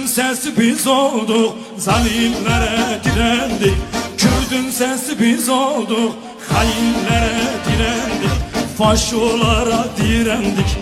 Kürdün sesi biz olduk Zalimlere direndik. Kürdün sesi biz olduk Hainlere direndik. Faşolara direndik.